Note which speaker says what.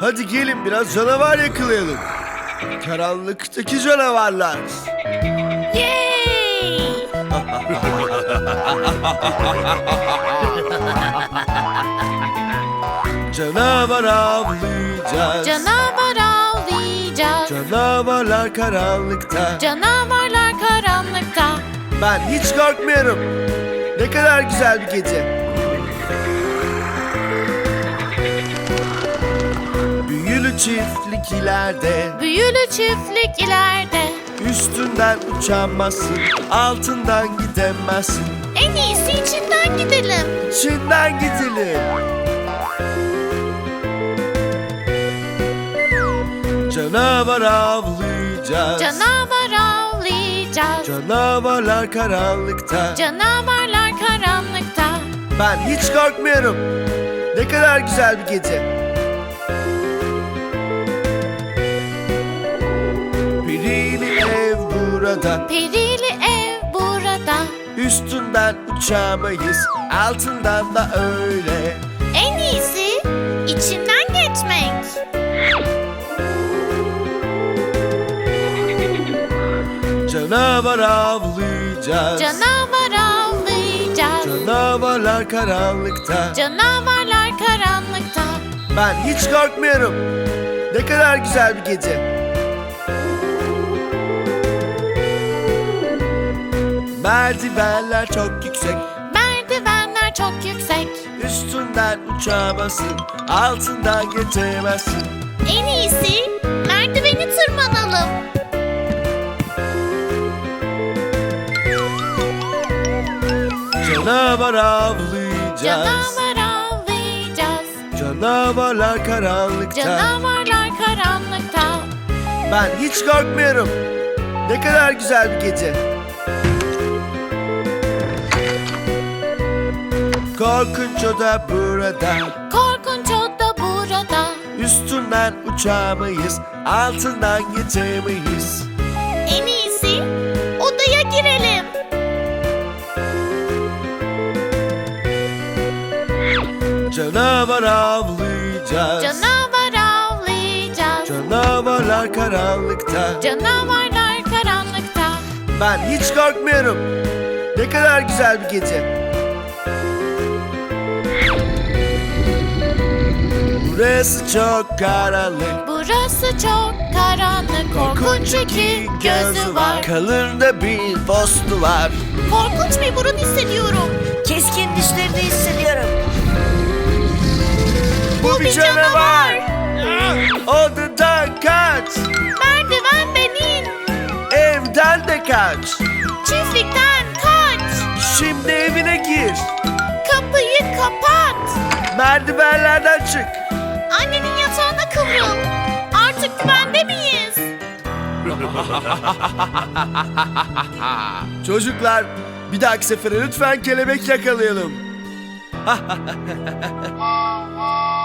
Speaker 1: Hadi gelin biraz canavar yakalayalım. Karanlıktaki canavarlar.
Speaker 2: Yay!
Speaker 1: Canavar avlayacağız.
Speaker 2: Canavar avlayacağız.
Speaker 1: Canavarlar karanlıkta.
Speaker 2: Canavarlar karanlıkta.
Speaker 1: Ben hiç korkmuyorum. Ne kadar güzel bir gece. Çiftlik ileride.
Speaker 2: Büyülü çiftlik ileride.
Speaker 1: Üstünden uçamazsın, altından gidemezsin.
Speaker 2: En iyisi içinden gidelim.
Speaker 1: Çin'den gidelim. Canavar avlayacağız.
Speaker 2: Canavar avlayacağız.
Speaker 1: Canavarlar karanlıkta.
Speaker 2: Canavarlar karanlıkta.
Speaker 1: Ben hiç korkmuyorum. Ne kadar güzel bir gece. Burada.
Speaker 2: Perili ev burada.
Speaker 1: Üstünden uçamayız, altından da öyle.
Speaker 2: En iyisi içinden geçmek.
Speaker 1: Canavar avlayacağız.
Speaker 2: Canavar avlayacağız.
Speaker 1: Canavarlar karanlıkta.
Speaker 2: Canavarlar karanlıkta.
Speaker 1: Ben hiç korkmuyorum. Ne kadar güzel bir gece. Merdivenler çok yüksek.
Speaker 2: Merdivenler çok yüksek.
Speaker 1: Üstünden uçamazsın, altından geçemezsin.
Speaker 2: En iyisi merdiveni tırmanalım.
Speaker 1: Canavar avlayacağız.
Speaker 2: Canavar avlayacağız.
Speaker 1: Canavarlar karanlıkta.
Speaker 2: Canavarlar karanlıkta.
Speaker 1: Ben hiç korkmuyorum. Ne kadar güzel bir gece. Korkunç o da burada.
Speaker 2: Korkunç o da burada.
Speaker 1: Üstünden uçamayız, altından geçemeyiz.
Speaker 2: En iyisi odaya girelim.
Speaker 1: Canavar avlayacağız.
Speaker 2: Canavar avlayacağız.
Speaker 1: Canavarlar karanlıkta.
Speaker 2: Canavarlar karanlıkta.
Speaker 1: Ben hiç korkmuyorum. Ne kadar güzel bir gece. Burası çok karanlık.
Speaker 2: Burası çok karanlık. Korkunç iki gözü var.
Speaker 1: Kalırda bir postu var.
Speaker 2: Korkunç bir burun hissediyorum.
Speaker 3: Keskin dişlerini hissediyorum.
Speaker 1: Bu bir canavar. Odadan kaç.
Speaker 2: Merdivenden in.
Speaker 1: Evden de kaç.
Speaker 2: Çiftlikten kaç.
Speaker 1: Şimdi evine gir.
Speaker 2: Kapıyı kapat.
Speaker 1: Merdivenlerden çık.
Speaker 2: Annenin yatağına kıvrıl. Artık güvende miyiz?
Speaker 1: Çocuklar bir dahaki sefere lütfen kelebek yakalayalım.